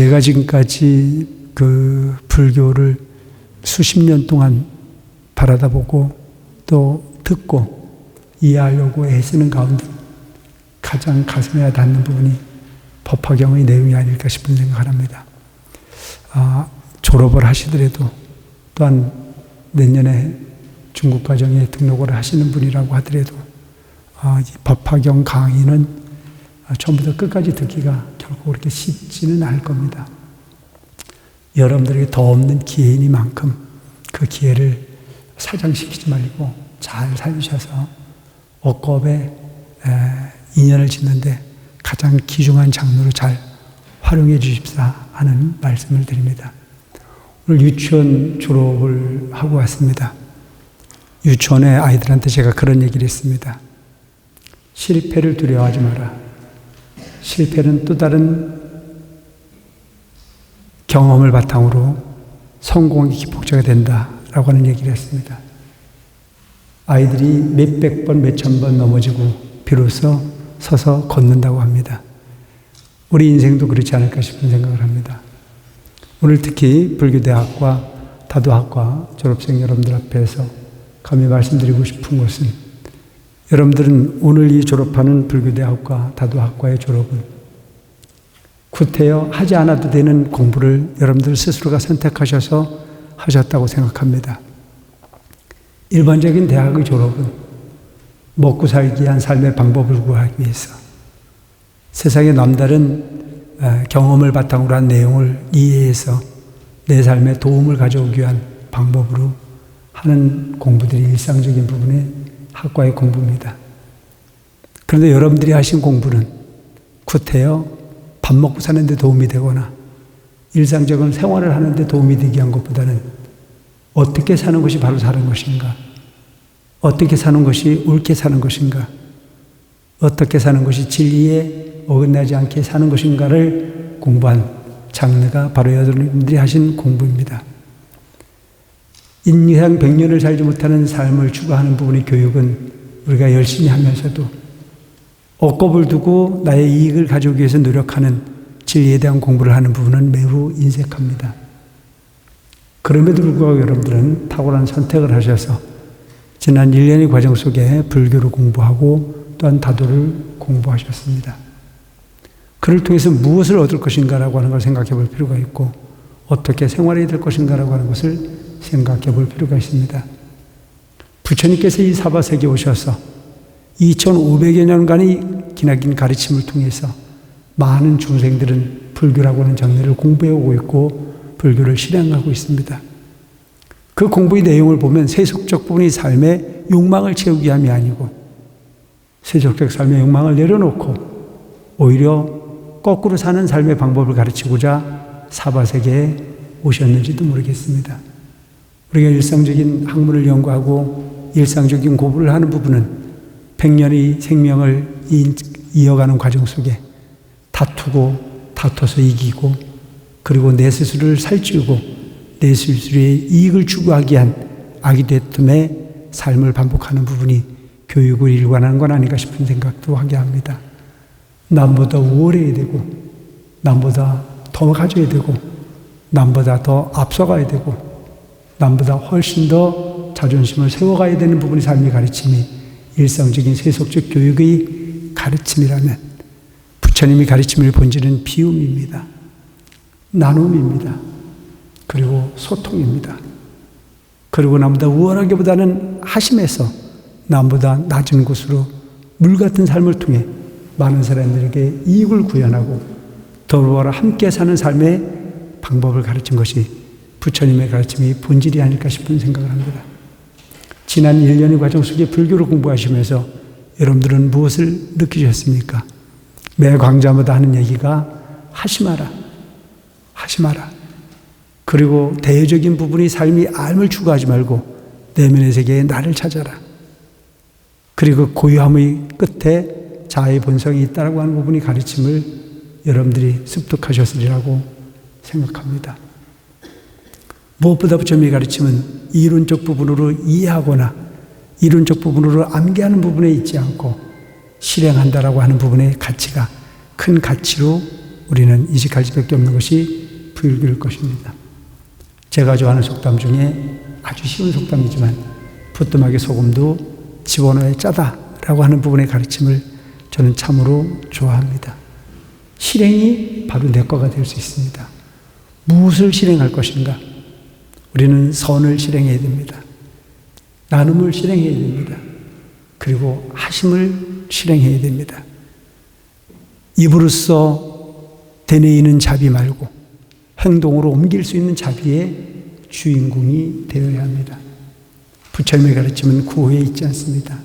제가 지금까지 그 불교를 수십 년 동안 바라다 보고 또 듣고 이해하려고 애쓰는 가운데 가장 가슴에 닿는 부분이 법화경의 내용이 아닐까 싶은 생각을 합니다. 아, 졸업을 하시더라도 또한 내년에 중국 과정에 등록을 하시는 분이라고 하더라도 아, 이 법화경 강의는 아, 처음부터 끝까지 듣기가 결코 그렇게 쉽지는 않을 겁니다. 여러분들에게 더 없는 기회이니만큼 그 기회를 사장시키지 말고 잘 살리셔서 억겁에 인연을 짓는데 가장 귀중한 장르로 잘 활용해 주십사 하는 말씀을 드립니다. 오늘 유치원 졸업을 하고 왔습니다. 유치원의 아이들한테 제가 그런 얘기를 했습니다. 실패를 두려워하지 마라. 실패는 또 다른 경험을 바탕으로 성공의 기폭제가 된다라고 하는 얘기를 했습니다. 아이들이 몇백 번, 몇천 번 넘어지고 비로소 서서 걷는다고 합니다. 우리 인생도 그렇지 않을까 싶은 생각을 합니다. 오늘 특히 불교대학과 다도학과 졸업생 여러분들 앞에서 감히 말씀드리고 싶은 것은 여러분들은 오늘 이 졸업하는 불교대학과 다도학과의 졸업은 구태여 하지 않아도 되는 공부를 여러분들 스스로가 선택하셔서 하셨다고 생각합니다. 일반적인 대학의 졸업은 먹고 살기 위한 삶의 방법을 구하기 위해서 세상의 남다른 경험을 바탕으로 한 내용을 이해해서 내 삶에 도움을 가져오기 위한 방법으로 하는 공부들이 일상적인 부분의 학과의 공부입니다. 그런데 여러분들이 하신 공부는 구태여 밥 먹고 사는데 도움이 되거나 일상적인 생활을 하는데 도움이 되기 위한 것보다는 어떻게 사는 것이 바로 사는 것인가? 어떻게 사는 것이 옳게 사는 것인가? 어떻게 사는 것이 진리에 어긋나지 않게 사는 것인가를 공부한 장르가 바로 여러분들이 하신 공부입니다. 인상 100년을 살지 못하는 삶을 추구하는 부분의 교육은 우리가 열심히 하면서도 억겁을 두고 나의 이익을 가져오기 위해서 노력하는 진리에 대한 공부를 하는 부분은 매우 인색합니다. 그럼에도 불구하고 여러분들은 탁월한 선택을 하셔서 지난 1년의 과정 속에 불교를 공부하고 또한 다도를 공부하셨습니다. 그를 통해서 무엇을 얻을 것인가라고 하는 걸 생각해 볼 필요가 있고 어떻게 생활해야 될 것인가라고 하는 것을 생각해 볼 필요가 있습니다. 부처님께서 이 사바세계에 오셔서 2500여 년간의 기나긴 가르침을 통해서 많은 중생들은 불교라고 하는 장르를 공부해 오고 있고 불교를 실행하고 있습니다. 그 공부의 내용을 보면 세속적 부분의 삶의 욕망을 채우기 위함이 아니고 세속적 삶의 욕망을 내려놓고 오히려 거꾸로 사는 삶의 방법을 가르치고자 사바세계에 오셨는지도 모르겠습니다. 우리가 일상적인 학문을 연구하고 일상적인 공부를 하는 부분은 백년의 생명을 이어가는 과정 속에 다투고 다퉈서 이기고 그리고 내 스스로를 살찌우고 내 스스로의 이익을 추구하기 위한 아기대뜸의 삶을 반복하는 부분이 교육을 일관하는 건 아닌가 싶은 생각도 하게 합니다. 남보다 우월해야 되고, 남보다 더 가져야 되고, 남보다 더 앞서가야 되고, 남보다 훨씬 더 자존심을 세워가야 되는 부분이 삶의 가르침이 일상적인 세속적 교육의 가르침이라면 부처님이 가르침을 본질은 비움입니다. 나눔입니다. 그리고 소통입니다. 그리고 남보다 우월하기보다는 하심에서 남보다 낮은 곳으로 물 같은 삶을 통해 많은 사람들에게 이익을 구현하고 더불어 함께 사는 삶의 방법을 가르친 것이 부처님의 가르침이 본질이 아닐까 싶은 생각을 합니다. 지난 1년의 과정 속에 불교를 공부하시면서 여러분들은 무엇을 느끼셨습니까? 매 강좌마다 하는 얘기가 하시 마라. 하시 마라. 그리고 대외적인 부분이 삶이 알을 추구하지 말고 내면의 세계에 나를 찾아라. 그리고 고요함의 끝에 자아의 본성이 있다라고 하는 부분이 가르침을 여러분들이 습득하셨으리라고 생각합니다. 무엇보다 부처님의 가르침은 이론적 부분으로 이해하거나 이론적 부분으로 암기하는 부분에 있지 않고 실행한다라고 하는 부분의 가치가 큰 가치로 우리는 이직할 수밖에 없는 것이 불교일 것입니다. 제가 좋아하는 속담 중에 아주 쉬운 속담이지만 부뚜막에 소금도 집어넣어야 짜다라고 하는 부분의 가르침을 저는 참으로 좋아합니다. 실행이 바로 내 거가 될 수 있습니다. 무엇을 실행할 것인가? 우리는 선을 실행해야 됩니다. 나눔을 실행해야 됩니다. 그리고 하심을 실행해야 됩니다. 입으로써 되뇌이는 자비 말고 행동으로 옮길 수 있는 자비의 주인공이 되어야 합니다. 부처님의 가르침은 구호에 있지 않습니다.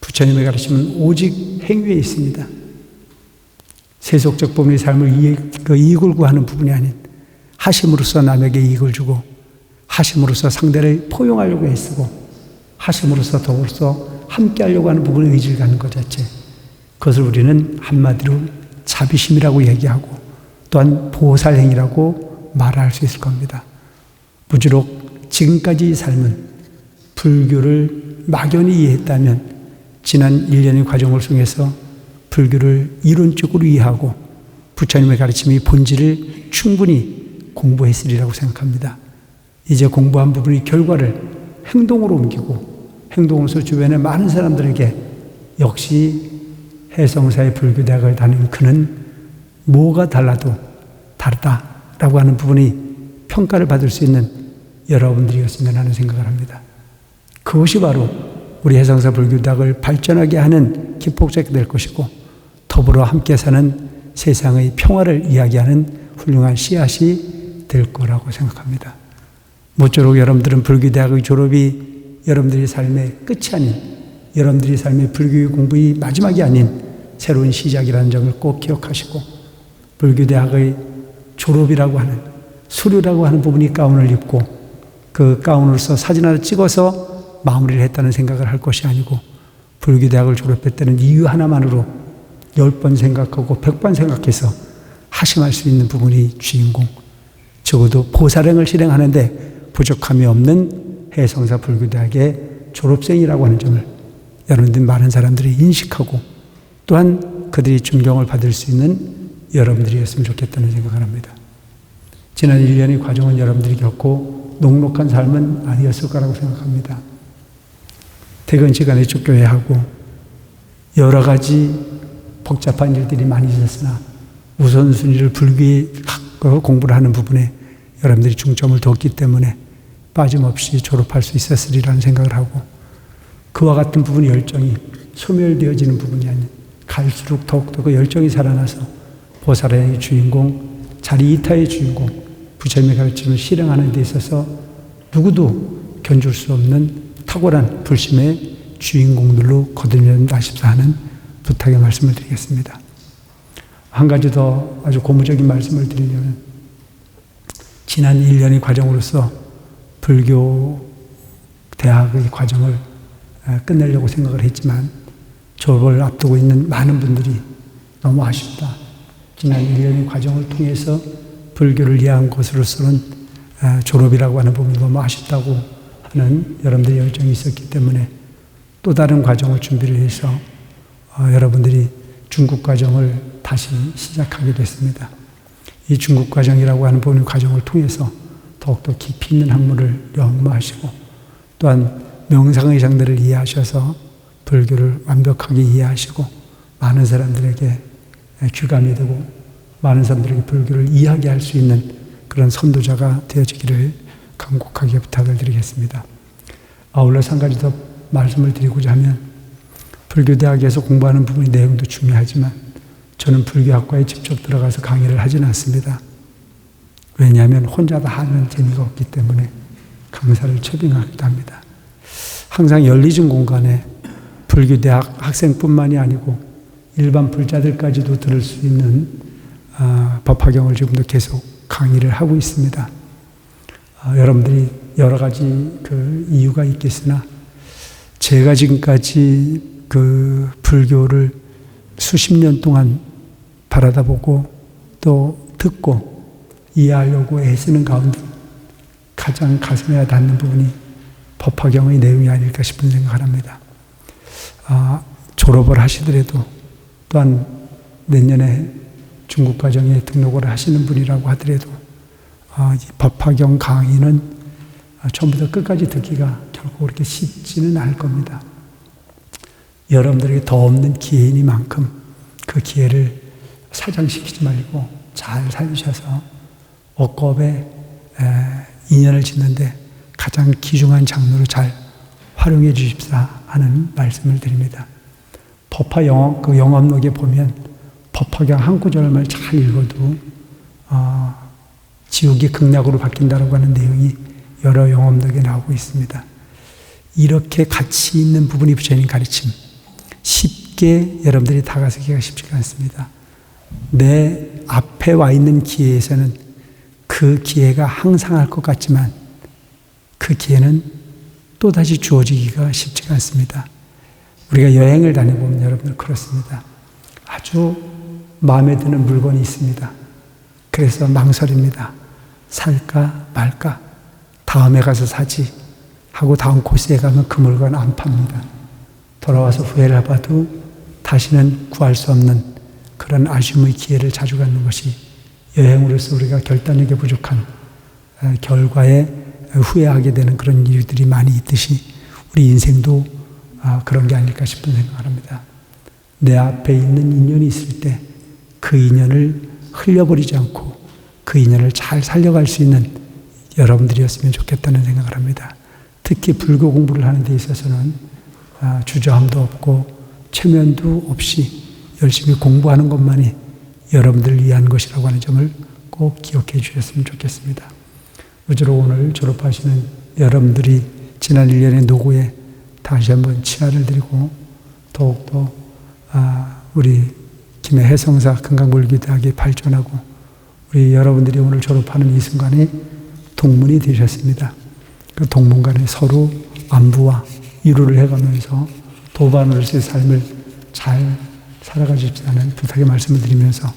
부처님의 가르침은 오직 행위에 있습니다. 세속적 법의 삶을 그 이익을 구하는 부분이 아닌 하심으로써 남에게 이익을 주고 하심으로써 상대를 포용하려고 애쓰고 하심으로써 더불어서 함께 하려고 하는 부분에 의지를 갖는 것 자체 그것을 우리는 한마디로 자비심이라고 얘기하고 또한 보살행이라고 말할 수 있을 겁니다. 무지록 지금까지 삶은 불교를 막연히 이해했다면 지난 1년의 과정을 통해서 불교를 이론적으로 이해하고 부처님의 가르침의 본질을 충분히 공부했으리라고 생각합니다. 이제 공부한 부분의 결과를 행동으로 옮기고 행동으로서 주변의 많은 사람들에게 역시 해성사의 불교대학을 다닌 그는 뭐가 달라도 다르다라고 하는 부분이 평가를 받을 수 있는 여러분들이었으면 하는 생각을 합니다. 그것이 바로 우리 해성사 불교대학을 발전하게 하는 기폭제가 될 것이고 더불어 함께 사는 세상의 평화를 이야기하는 훌륭한 씨앗이 될 거라고 생각합니다. 모쪼록 여러분들은 불교대학의 졸업이 여러분들의 삶의 끝이 아닌 여러분들의 삶의 불교 공부의 마지막이 아닌 새로운 시작이라는 점을 꼭 기억하시고 불교대학의 졸업이라고 하는 수료라고 하는 부분이 가운을 입고 그 가운으로서 사진 하나 찍어서 마무리를 했다는 생각을 할 것이 아니고 불교대학을 졸업했다는 이유 하나만으로 열 번 생각하고 백 번 생각해서 하심할 수 있는 부분이 주인공 적어도 보살행을 실행하는데 부족함이 없는 해성사 불교대학의 졸업생이라고 하는 점을 여러분들 많은 사람들이 인식하고 또한 그들이 존경을 받을 수 있는 여러분들이었으면 좋겠다는 생각을 합니다. 지난 1년의 과정은 여러분들이 겪고 녹록한 삶은 아니었을 거라고 생각합니다. 퇴근 시간에 쫓겨야 하고 여러 가지 복잡한 일들이 많이 있었으나 우선순위를 불교에 공부를 하는 부분에 여러분들이 중점을 뒀기 때문에 빠짐없이 졸업할 수 있었으리라는 생각을 하고 그와 같은 부분의 열정이 소멸되어지는 부분이 아닌 갈수록 더욱더 그 열정이 살아나서 보살의 주인공, 자리 이타의 주인공, 부처님의 가르침을 실행하는 데 있어서 누구도 견줄 수 없는 탁월한 불심의 주인공들로 거듭난다 싶사 하는 부탁의 말씀을 드리겠습니다. 한 가지 더 아주 고무적인 말씀을 드리려면 지난 1년의 과정으로서 불교 대학의 과정을 끝내려고 생각을 했지만 졸업을 앞두고 있는 많은 분들이 너무 아쉽다. 지난 1년의 과정을 통해서 불교를 이해한 것으로서는 졸업이라고 하는 부분이 너무 아쉽다고 하는 여러분들의 열정이 있었기 때문에 또 다른 과정을 준비를 해서 어, 여러분들이 중국 과정을 다시 시작하게 됐습니다. 이 중국 과정이라고 하는 본의 과정을 통해서 더욱더 깊이 있는 학문을 연구하시고 또한 명상의 장들을 이해하셔서 불교를 완벽하게 이해하시고 많은 사람들에게 귀감이 되고 많은 사람들에게 불교를 이해하게 할 수 있는 그런 선도자가 되어지기를 간곡하게 부탁을 드리겠습니다. 아울러서 한 가지 더 말씀을 드리고자 하면 불교대학에서 공부하는 부분의 내용도 중요하지만 저는 불교학과에 직접 들어가서 강의를 하지는 않습니다. 왜냐하면 혼자 다 하는 재미가 없기 때문에 강사를 초빙하기도 합니다. 항상 열리진 공간에 불교대학 학생뿐만이 아니고 일반 불자들까지도 들을 수 있는 어, 법화경을 지금도 계속 강의를 하고 있습니다. 어, 여러분들이 여러 가지 그 이유가 있겠으나 제가 지금까지 그 불교를 수십 년 동안 바라다 보고 또 듣고 이해하려고 애쓰는 가운데 가장 가슴에 닿는 부분이 법화경의 내용이 아닐까 싶은 생각을 합니다. 아, 졸업을 하시더라도 또한 내년에 중국 과정에 등록을 하시는 분이라고 하더라도 어, 이 법화경 강의는 어, 처음부터 끝까지 듣기가 결코 그렇게 쉽지는 않을 겁니다. 여러분들에게 더 없는 기회이니만큼 그 기회를 사장시키지 말고 잘 살리셔서 억겁에 에, 인연을 짓는데 가장 귀중한 장르로 잘 활용해 주십사 하는 말씀을 드립니다. 법화 영업, 그 영업록에 보면 법화경 한 구절만 잘 읽어도 어, 지옥이 극락으로 바뀐다고 하는 내용이 여러 영업록에 나오고 있습니다. 이렇게 가치 있는 부분이 부처님 가르침. 쉽게 여러분들이 다가서기가 쉽지가 않습니다. 내 앞에 와 있는 기회에서는 그 기회가 항상 할 것 같지만 그 기회는 또다시 주어지기가 쉽지가 않습니다. 우리가 여행을 다녀보면 여러분들 그렇습니다. 아주 마음에 드는 물건이 있습니다. 그래서 망설입니다. 살까 말까? 다음에 가서 사지. 하고 다음 코스에 가면 그 물건 안 팝니다. 돌아와서 후회를 해봐도 다시는 구할 수 없는 그런 아쉬움의 기회를 자주 갖는 것이 여행으로서 우리가 결단력이 부족한 어, 결과에 후회하게 되는 그런 일들이 많이 있듯이 우리 인생도 아, 그런 게 아닐까 싶은 생각을 합니다. 내 앞에 있는 인연이 있을 때 그 인연을 흘려버리지 않고 그 인연을 잘 살려갈 수 있는 여러분들이었으면 좋겠다는 생각을 합니다. 특히 불교 공부를 하는 데 있어서는 아, 주저함도 없고 체면도 없이 열심히 공부하는 것만이 여러분들을 위한 것이라고 하는 점을 꼭 기억해 주셨으면 좋겠습니다. 우주로 오늘 졸업하시는 여러분들이 지난 1년의 노고에 다시 한번 치아를 드리고 더욱더 아, 우리 김해 해성사 금강불기대학이 발전하고 우리 여러분들이 오늘 졸업하는 이 순간에 동문이 되셨습니다. 그 동문 간에 서로 안부와 위로를 해가면서 도반으로서의 삶을 잘 살아가 주십사는 부탁의 말씀을 드리면서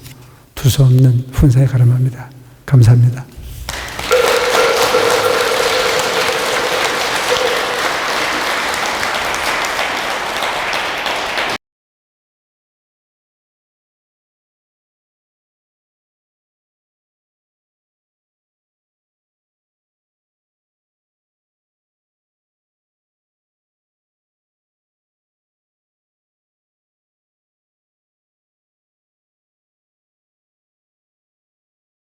두서없는 훈사에 가름합니다. 감사합니다.